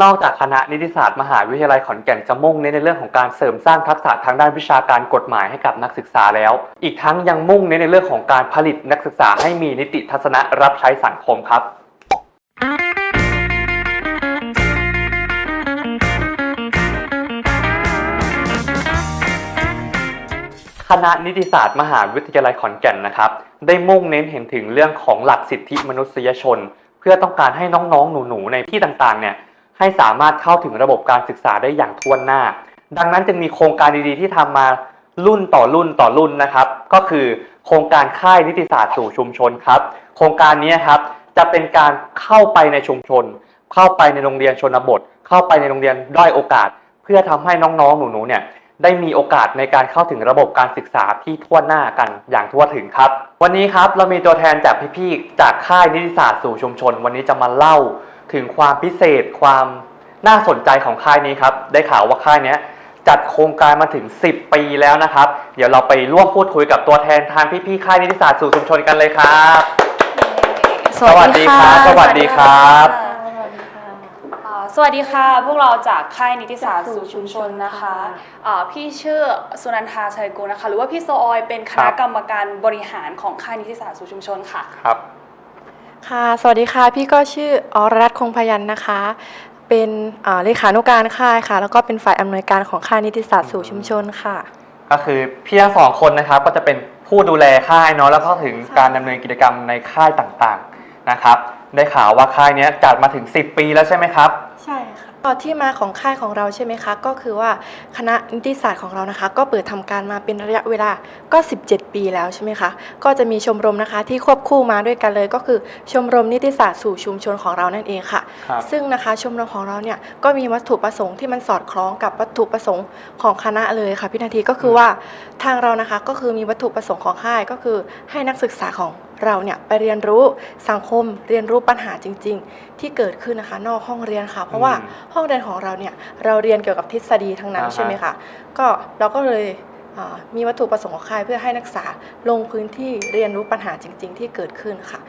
นอกจากคณะนิติศาสตร์มหาวิทยาลัยขอนแก่นจะมุ่งเน้นในเรื่องของการเสริมสร้างทักษะทางด้านวิชาการกฎหมายให้กับนักศึกษาแล้ว อีกทั้งยังมุ่งเน้นในเรื่องของการผลิตนักศึกษาให้มีนิติทัศนะรับใช้สังคมครับคณะนิติศาสตร์มหาวิทยาลัยขอนแก่นนะครับ ได้มุ่งเน้นเห็นถึงเรื่องของหลักสิทธิมนุษยชน เพื่อต้องการให้น้องๆ หนูๆ ในที่ต่างๆ เนี่ย ให้สามารถเข้าถึงระบบการศึกษาได้อย่างทั่วหน้า ดังนั้นจึงมีโครงการดีๆ ที่ทำมารุ่นต่อรุ่นต่อรุ่นนะครับ ก็คือโครงการค่ายนิติศาสตร์สู่ชุมชนครับ โครงการนี้ครับจะเป็นการเข้าไปในชุมชน เข้าไปในโรงเรียนชนบท เข้าไปในโรงเรียนด้อยโอกาส เพื่อทำให้น้องๆ หนูๆเนี่ยได้มีโอกาสในการเข้าถึงระบบการศึกษาที่ทั่วหน้ากันอย่างทั่วถึงครับ วันนี้ครับเรามีตัวแทนจากพี่ๆจากค่ายนิติศาสตร์สู่ชุมชน วันนี้จะมาเล่า ถึงความพิเศษความน่าสนใจของค่ายนี้ครับ ได้ข่าวว่าค่ายเนี้ยจัดโครงการมาถึง 10 ปีแล้วนะครับ เดี๋ยวเราไปร่วมพูดคุยกับตัวแทนทางพี่ๆค่ายนิติศาสตร์สู่ชุมชนกันเลยครับ สวัสดีครับสวัสดีครับอ่าสวัสดีค่ะ พวกเราจากค่ายนิติศาสตร์สู่ชุมชนนะคะอ่าพี่ชื่อสุนันทาชัยกุลนะคะ หรือว่าพี่โซออยเป็นคณะกรรมการบริหารของค่ายนิติศาสตร์สู่ชุมชนค่ะ ครับ ค่ะ สวัสดีค่ะ พี่ก็ชื่ออรรัตน์คงพยันนะคะ เป็นอ่าเลขานุการค่ายค่ะ แล้วก็เป็นฝ่ายอำนวยการของค่ายนิติศาสตร์สู่ชุมชนค่ะ ก็คือพี่ทั้งสองคนนะครับก็จะเป็นผู้ดูแลค่ายเนาะแล้วก็ถึงการดำเนินกิจกรรมในค่ายต่างๆนะครับ ได้ข่าวว่าค่ายเนี้ยจัดมาถึง 10 ปีแล้วใช่ไหมครับ ใช่ค่ะที่มาของค่ายของเราใช่ไหมคะ ก็คือว่าคณะนิติศาสตร์ของเรานะคะ ก็เปิดทำการมาเป็นระยะเวลาก็ 17 ปีแล้วใช่ไหมคะ ก็จะมีชมรมนะคะที่ควบคู่มาด้วยกันเลย ก็คือชมรมนิติศาสตร์สู่ชุมชนของเรานั่นเองค่ะครับซึ่งนะคะชมรมของเราเนี่ยก็มีวัตถุประสงค์ที่มันสอดคล้องกับวัตถุประสงค์ของคณะเลยค่ะพี่นาทีก็คือว่าทางเรานะคะก็คือมีวัตถุประสงค์ของค่ายก็คือให้นักศึกษาของ เราเนี่ยไปเรียนรู้สังคมเรียนรู้ปัญหาจริง ๆ ที่เกิดขึ้นนะคะ นอกห้องเรียนค่ะ เพราะว่าอืมห้องเรียนของเราเนี่ยเราเรียนเกี่ยวกับทฤษฎีทั้งนั้นอ่าฮะใช่ไหมคะก็เราก็เลยอ่ามีวัตถุประสงค์ของค่ายเพื่อให้นักศึกษาลงพื้นที่เรียนรู้ปัญหาจริง ๆ ที่เกิดขึ้นค่ะ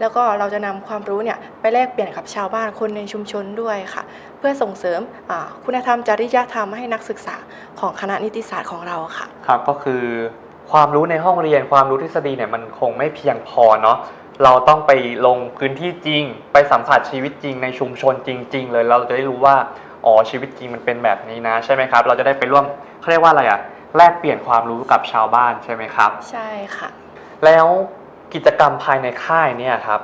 แล้วก็เราจะนำความรู้เนี่ยไปแลกเปลี่ยนกับชาวบ้านคนในชุมชนด้วยค่ะ เพื่อส่งเสริมอ่าคุณธรรมจริยธรรมให้นักศึกษาของคณะนิติศาสตร์ของเราค่ะ ครับก็คือ ความรู้ในห้องเรียนความรู้ทฤษฎีเนี่ยมันคงไม่เพียงพอเนาะเราต้องไปลงพื้นที่จริง ไปสัมผัสชีวิตจริงในชุมชนจริง ๆ เลยเราจะได้รู้ว่าอ๋อชีวิตจริงมันเป็นแบบนี้นะใช่ไหมครับ เราจะได้ไปร่วมเขาเรียกว่าอะไรอะแลกเปลี่ยนความรู้กับชาวบ้านใช่ไหมครับ ใช่ค่ะ แล้วกิจกรรมภายในค่ายเนี่ยครับ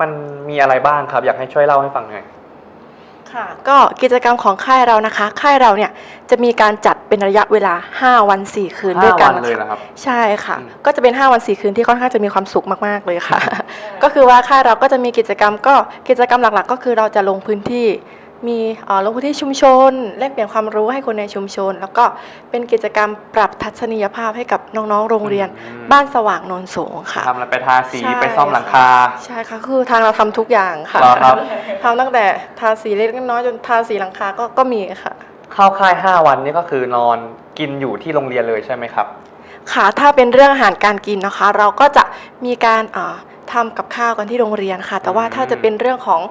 มันมีอะไรบ้างครับ อยากให้ช่วยเล่าให้ฟังหน่อย ค่ะก็กิจกรรมของค่ายเรานะคะ ค่ายเราเนี่ยจะมีการจัดเป็นระยะเวลา 5 วัน 4 คืนด้วยกันห้าวันเลยเหรอครับ ใช่ค่ะ อืม ก็จะเป็น 5 วัน 4 คืนที่ค่อนข้างจะมีความสุขมากๆเลยค่ะ ก็คือว่าค่ายเราก็จะมีกิจกรรมก็กิจกรรมหลักๆ ก็คือเราจะลงพื้นที่ มีเอ่อลงพื้นที่ชุมชนแลกเปลี่ยนความรู้ให้คนในชุมชน แล้วก็เป็นกิจกรรมปรับทัศนียภาพให้กับน้องๆ โรงเรียน อืม บ้านสว่างโนนสูงค่ะ ทำอะไรไปทาสีใช่ ไปซ่อมหลังคา ใช่ค่ะคือทางเราทำทุกอย่างค่ะเหรอครับ ทำตั้งแต่ทาสีเล็กๆน้อยๆจนทาสีหลังคาก็ก็มีค่ะ เข้าค่าย 5 วันนี่ก็คือนอนกินอยู่ที่โรงเรียนเลยใช่ไหมครับ ค่ะถ้าเป็นเรื่องอาหารการกินนะคะ เราก็จะมีการอ่าทำกับข้าวกันที่โรงเรียนค่ะ แต่ว่าอืมถ้าจะเป็นเรื่องของอา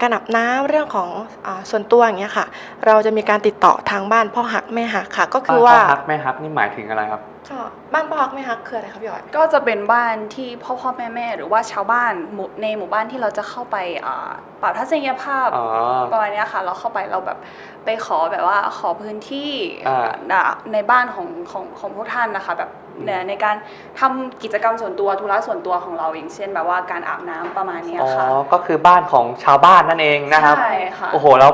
การอาบน้ำเรื่องของอส่วนตัวอย่างเงี้ยค่ะ เราจะมีการติดต่อทางบ้านพ่อหักแม่หักค่ะ ก็คือว่าพ่อหักแม่หักนี่หมายถึงอะไรครับก็บ้านพ่อหักแม่หักคืออะไรครับพี่อ๋อยก็จะเป็นบ้านที่พ่อพ่อแม่แม่หรือว่าชาวบ้านหมู่ในหมู่บ้านที่เราจะเข้าไปอ่าปรับทัศนียภาพอ๋อ ประมาณเนี้ยค่ะ เราเข้าไปเราแบบไปขอแบบว่าขอพื้นที่อ่าอ่าในบ้านของของของพวกท่านนะคะแบบเนี่ยในการทำกิจกรรมส่วนตัวธุระส่วนตัวของเราอย่างเช่น แบบว่าการอาบน้ำประมาณเนี้ยอ๋อ ค่ะก็คือบ้านของชาวบ้านนั่นเองนะครับ ใช่ค่ะ โอ้โห แล้ว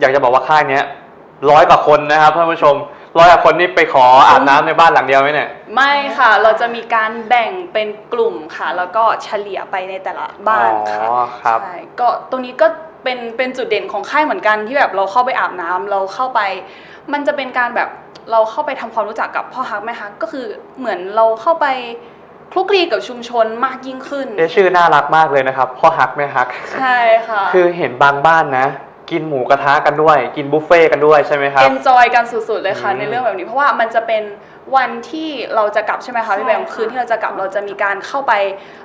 อยากจะบอกว่าค่ายเนี้ยร้อยกว่าคนนะครับท่านผู้ชม ร้อยกว่าคนนี่ไปขออาบน้ำในบ้านหลังเดียวไหมเนี่ย ไม่ค่ะ เราจะมีการแบ่งเป็นกลุ่มค่ะ แล้วก็เฉลี่ยไปในแต่ละบ้านค่ะอ๋อครับ ใช่ก็ตรงนี้ก็เป็นเป็นจุดเด่นของค่ายเหมือนกันที่แบบเราเข้าไปอาบน้ำเราเข้าไป มันจะเป็นการแบบเราเข้าไปทำความรู้จักกับพ่อฮักแม่ฮักก็คือเหมือนเราเข้าไปคลุกคลีกับชุมชนมากยิ่งขึ้น เอะชื่อน่ารักมากเลยนะครับพ่อฮักแม่ฮัก ใช่ค่ะ คือเห็นบางบ้านนะ กินหมูกระทะกันด้วย กินบุฟเฟ่ต์กันด้วยใช่ไหมครับ เอนจอยกันสุดๆเลยค่ะ อืม ในเรื่องแบบนี้ เพราะว่ามันจะเป็นวันที่เราจะกลับใช่ไหมคะพี่แบมใช่ค่ะคืนที่เราจะกลับเราจะมีการเข้าไป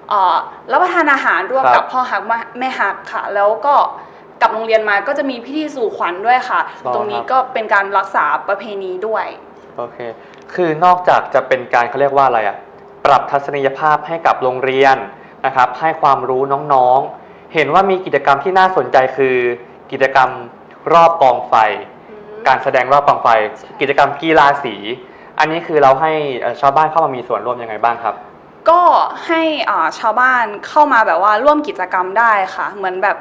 เอ่อรับประทานอาหารร่วมครับกับพ่อฮักแม่ฮักค่ะ แล้วก็ลับโรงเรียนมาก็จะมีพิธีสู่ขวัญด้วยค่ะอ๋อตรงนี้ครับก็เป็นการรักษาประเพณีด้วย โอเค คือนอกจากจะเป็นการเขาเรียกว่าอะไรอะปรับทัศนียภาพให้กับโรงเรียนนะครับ ให้ความรู้น้องๆ เห็นว่ามีกิจกรรมที่น่าสนใจคือ กิจกรรมรอบกองไฟ การแสดงรอบกองไฟ กิจกรรมกีฬาสี อันนี้คือเราให้เอ่อชาวบ้านเข้ามามีส่วนร่วมยังไงบ้างครับ ก็ให้อ่าชาวบ้านเข้ามาแบบว่าร่วมกิจกรรมได้ค่ะ เหมือนแบบ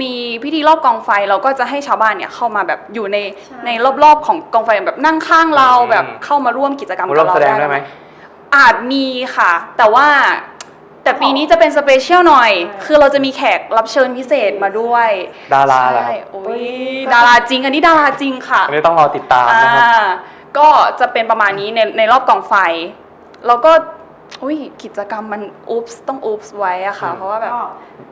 มีพิธีรอบกองไฟเราก็จะให้ชาวบ้านเนี่ยเข้ามาแบบอยู่ในใช่ในรอบๆของกองไฟแบบนั่งข้างเราอืมแบบเข้ามาร่วมกิจกรรมมากับร่วมเราแสดงได้ไหมอาจมีค่ะ แต่ว่า แต่ปีนี้จะเป็นสเปเชียลหน่อยใช่คือเราจะมีแขกรับเชิญพิเศษมาด้วยดาราเหรอคใช่รับโอ้ยดาราจริง อันนี้ดาราจริงค่ะ อันนี้ต้องรอติดตามนะครับ อ่าก็จะเป็นประมาณนี้ในในรอบกองไฟ แล้วก็อุ้ยกิจกรรมมันอุ๊บต้องอุ๊บไว้อะค่ะ อืม เพราะว่าแบบก็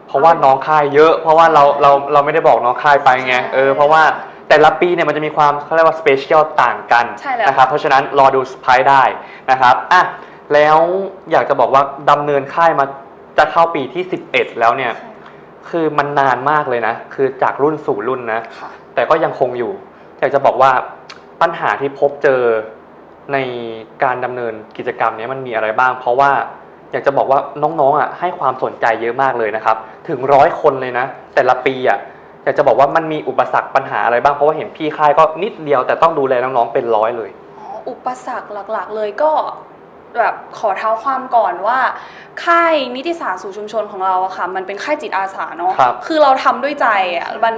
เพราะว่าน้องค่ายเยอะ เพราะว่าเราเราเราไม่ได้บอกน้องค่ายไปไงใช่เออเพราะว่าแต่ละปีเนี่ยมันจะมีความเขาเรียกว่าสเปเชียลต่างกันใช่แล้วนะครับเพราะฉะนั้นรอดูสไปได้นะครับอะ แล้วอยากจะบอกว่าดำเนินค่ายมาจะเข้าปีที่ 11 แล้วเนี่ย คือมันนานมากเลยนะ คือจากรุ่นสู่รุ่นนะ ค่ะ แต่ก็ยังคงอยู่ อยากจะบอกว่าปัญหาที่พบเจอในการดำเนินกิจกรรมเนี้ยมันมีอะไรบ้าง เพราะว่าอยากจะบอกว่าน้องๆอะให้ความสนใจเยอะมากเลยนะครับ ถึงร้อยคนเลยนะ แต่ละปีอะอยากจะบอกว่ามันมีอุปสรรคปัญหาอะไรบ้างเพราะว่าเห็นพี่ค่ายก็นิดเดียวแต่ต้องดูแลน้องๆเป็นร้อยเลย อ๋ออุปสรรคหลักๆ เลยก็ แบบขอเท้าความก่อนว่า ค่ายนิติศาสตร์สู่ชุมชนของเราอะค่ะ มันเป็นค่ายจิตอาสาเนาะครับ คือเราทำด้วยใจอะมัน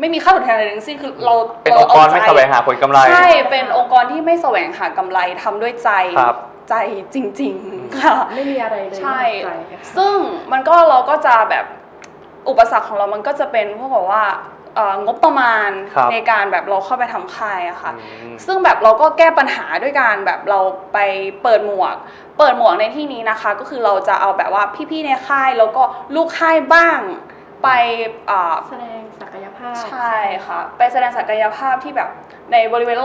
ไม่มีค่าตอบแทนอะไรทั้งสิ้นคือเราเป็นองค์กรไม่แสวงหาผลกำไร ใช่เป็นองค์กรที่ไม่แสวงหากำไรทำด้วยใจครับ ใจจริง ๆ ค่ะ ไม่มีอะไรเลยใช่ นอกจากใจค่ะ ซึ่งมันก็เราก็จะแบบอุปสรรคของเรามันก็จะเป็นพวกแบบว่า เอ่องบประมาณครับในการแบบเราเข้าไปทำค่ายอะค่ะอืมซึ่งแบบเราก็แก้ปัญหาด้วยการแบบเราไปเปิดหมวก เปิดหมวกในที่นี้นะคะ ก็คือเราจะเอาแบบว่าพี่ๆในค่ายแล้วก็ลูกค่ายบ้างไปอ่าแสดงศักยภาพ ใช่ค่ะ ไปแสดงศักยภาพที่แบบในบริเวณ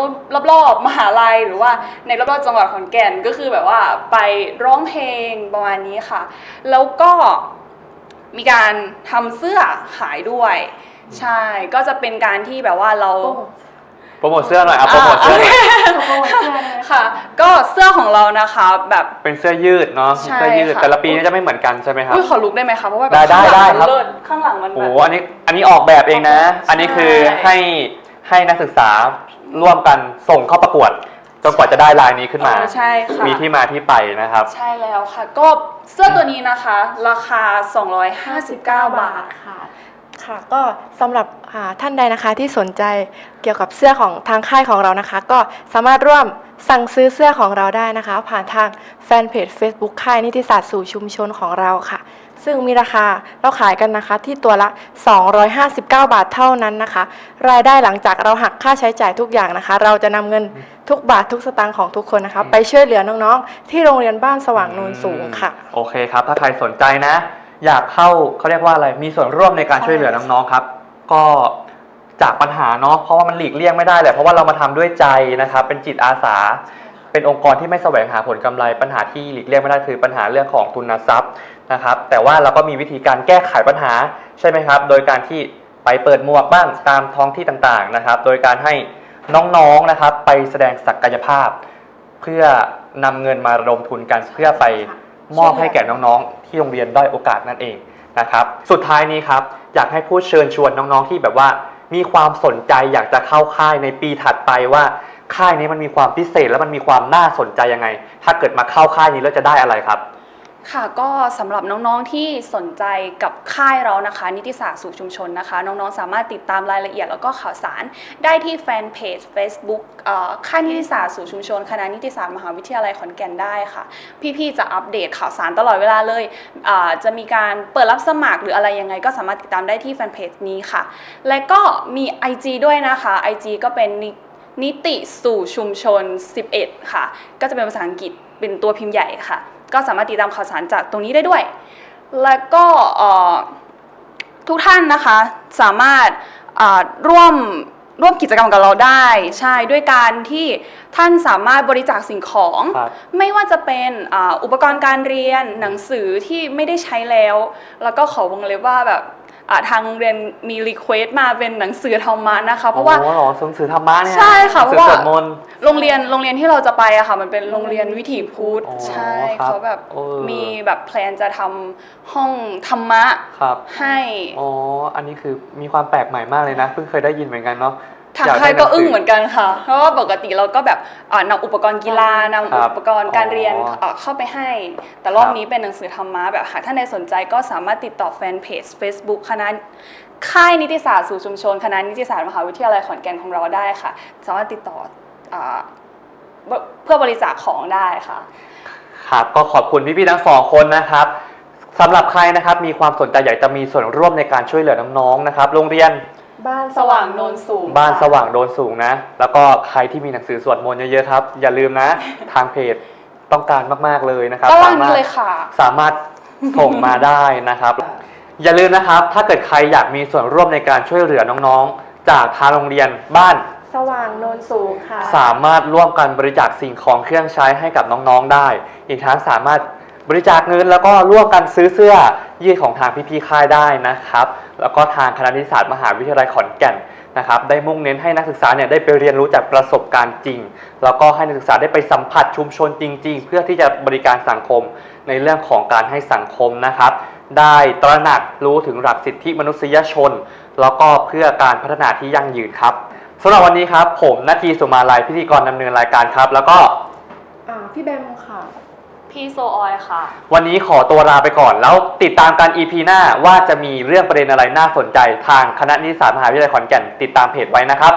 รอบๆมหาลัยหรือว่าในรอบๆจังหวัดขอนแก่นก็คือแบบว่าไปร้องเพลงประมาณนี้ค่ะ แล้วก็มีการทำเสื้อขายด้วย ใช่ก็จะเป็นการที่แบบว่าเรา โปรโมทโปรโมทเสื้อหน่อยเอาโปรโมทเสื้อหน่อยโปรโมทเสื้อเลยค่ะ ก็เสื้อของเรานะคะแบบ เป็นเสื้อยืดเนาะใช่เสื้อยืดค่ะ แต่ละปีนี่จะไม่เหมือนกันใช่ไหมครับ อุ้ยขอลุกได้ไหมคะเพราะว่าแบบได้ได้ข้างหลังได้มันครับเลิศข้างหลังมันโอ้แบโหบ อันนี้อันนี้ออกแบบเองนะ อันนี้คือใช่ให้ให้นักศึกษาร่วมกันส่งเข้าประกวดจนกว่าจะได้ลายนี้ขึ้นมา เออใช่ค่ะ มีที่มาที่ไปนะครับ ใช่แล้วค่ะ ก็เสื้อตัวนี้นะคะ ราคา 259 บาทค่ะ ค่ะก็สำหรับอ่าท่านใดนะคะที่สนใจเกี่ยวกับเสื้อของทางค่ายของเรานะคะ ก็สามารถร่วมสั่งซื้อเสื้อของเราได้นะคะ ผ่านทางแฟนเพจ Facebook ค่ายนิติศาสตร์สู่ชุมชนของเราค่ะ ซึ่งมีราคาเราขายกันนะคะที่ตัวละ 259 บาทเท่านั้นนะคะ รายได้หลังจากเราหักค่าใช้จ่ายทุกอย่างนะคะ เราจะนำเงินทุกบาททุกสตางค์ของทุกคนนะคะไปช่วยเหลือน้องๆ ที่โรงเรียนบ้านสว่างโนนสูงค่ะ โอเคครับ ถ้าใครสนใจนะ อยากเข้าเขาเรียกว่าอะไรมีส่วนร่วมในการช่วยเหลือน้องๆครับ ก็จากปัญหาเนาะเพราะว่ามันหลีกเลี่ยงไม่ได้แหละเพราะว่าเรามาทำด้วยใจนะครับ เป็นจิตอาสา เป็นองค์กรที่ไม่แสวงหาผลกำไร ปัญหาที่หลีกเลี่ยงไม่ได้คือปัญหาเรื่องของทุนทรัพย์นะครับ แต่ว่าเราก็มีวิธีการแก้ไขปัญหาใช่ไหมครับ โดยการที่ไปเปิดหมวกบ้างตามท้องที่ต่างๆนะครับ โดยการให้น้องๆนะครับ ไปแสดงศักยภาพ เพื่อนำเงินมาระดมทุนกันเพื่อไปมอบให้แก่น้องๆ ที่โรงเรียนด้อยโอกาสนั่นเองนะครับ สุดท้ายนี้ครับอยากให้ผู้เชิญชวนน้องๆที่แบบว่า มีความสนใจอยากจะเข้าค่ายในปีถัดไปว่าค่ายนี้มันมีความพิเศษ และมันมีความน่าสนใจยังไง ถ้าเกิดมาเข้าค่ายนี้แล้วจะได้อะไรครับ ค่ะก็สำหรับน้องๆที่สนใจกับค่ายเรานะคะ นิติศาสตร์สู่ชุมชนนะคะ น้องๆสามารถติดตามรายละเอียดแล้วก็ข่าวสารได้ที่แฟนเพจ Facebook ค่ายนิติศาสตร์สู่ชุมชน คณะนิติศาสตร์มหาวิทยาลัยขอนแก่นได้ค่ะ พี่ๆจะอัปเดตข่าวสารตลอดเวลาเลยจะมีการเปิดรับสมัครหรืออะไรยังไง ก็สามารถติดตามได้ที่แฟนเพจนี้ค่ะ และก็มี IG ด้วยนะคะ IG ก็เป็นนิติสู่ชุมชน 11 ค่ะ ก็จะเป็นภาษาอังกฤษเป็นตัวพิมพ์ใหญ่ค่ะ ก็สามารถติดตามข่าวสารจากตรงนี้ได้ด้วย แล้วก็เอ่อทุกท่านนะคะสามารถอ่าร่วมร่วมกิจกรรมกับเราได้ ใช่ด้วยการที่ท่านสามารถบริจาคสิ่งของครับไม่ว่าจะเป็นอ่าอุปกรณ์การเรียนหนังสือที่ไม่ได้ใช้แล้ว แล้วก็ขอวงเล็บว่าแบบอ่า ทางโรงเรียนมีรีเควสต์มาเป็นหนังสือธรรมะนะคะ เพราะว่าอ๋อเหรอหนังสือธรรมะเนี่ยใช่ค่ะหนังสือเพราะว่าสวดมนต์โรงเรียนโรงเรียนที่เราจะไปอะค่ะ มันเป็นโรงเรียนวิถีพุทธอ๋อใช่ครับเขาแบบเออมีแบบแพลนจะทำห้องธรรมะครับให้อ๋ออันนี้คือมีความแปลกใหม่มากเลยนะเพิ่งเคยได้ยินเหมือนกันเนาะ ทางอยากได้ค่ายก็หนังสืออึ้งเหมือนกันค่ะ เพราะว่าปกติเราก็แบบอ่านำอุปกรณ์กีฬานำครับอุปกรณ์การเรียนอ๋อเอ่อเข้าไปให้ แต่รอบครับนี้เป็นหนังสือธรรมะแบบหากท่านใดสนใจก็สามารถติดต่อแฟนเพจ Facebook คณะค่ายนิติศาสตร์สู่ชุมชนคณะนิติศาสตร์มหาวิทยาลัยขอนแก่นของเราได้ค่ะ สามารถติดต่ออ่าเพื่อบริจาคของได้ค่ะ ครับก็ขอบคุณพี่ๆทั้งสองคนนะครับสำหรับใครนะครับมีความสนใจอยากจะมีส่วนร่วมในการช่วยเหลือน้องๆนะครับ โรงเรียน บ้านสว่างโนนสูงบ้านสว่างโดนสูงนะ แล้วก็ใครที่มีหนังสือสวดมนต์เยอะๆครับ อย่าลืมนะ ทางเพจต้องการมากๆเลยนะครับก็ล่างสานี้มารถเลยค่ะ สามารถส่งมาได้นะครับ อย่าลืมนะครับ ถ้าเกิดใครอยากมีส่วนร่วมในการช่วยเหลือน้องๆ จากทางโรงเรียนบ้าน สว่างโนนสูงค่ะ สามารถร่วมกันบริจาคสิ่งของเครื่องใช้ให้กับน้องๆได้ อีกทั้งสามารถบริจาคเงินแล้วก็ร่วมกันซื้อเสื้อยืดของทางพี่ๆค่ายได้นะครับ แล้วก็ทางคณะนิติศาสตร์มหาวิทยาลัยขอนแก่นนะครับได้มุ่งเน้นให้นักศึกษาเนี่ยได้ไปเรียนรู้จากประสบการณ์จริง แล้วก็ให้นักศึกษาได้ไปสัมผัสชุมชนจริง ๆ เพื่อที่จะบริการสังคมในเรื่องของการให้สังคมนะครับ ได้ตระหนักรู้ถึงหลักสิทธิมนุษยชน แล้วก็เพื่อการพัฒนาที่ยั่งยืนครับสำหรับวันนี้ครับ ผมนาทีสุมาลัยพิธีกรดำเนินรายการครับ แล้วก็พี่แบมค่ะ พี่โซออยค่ะ วันนี้ขอตัวลาไปก่อน แล้วติดตามกัน EP หน้าว่าจะมีเรื่องประเด็นอะไรน่าสนใจทางคณะนิสสารมหาวิทยาลัยขอนแก่น ติดตามเพจไว้นะครับ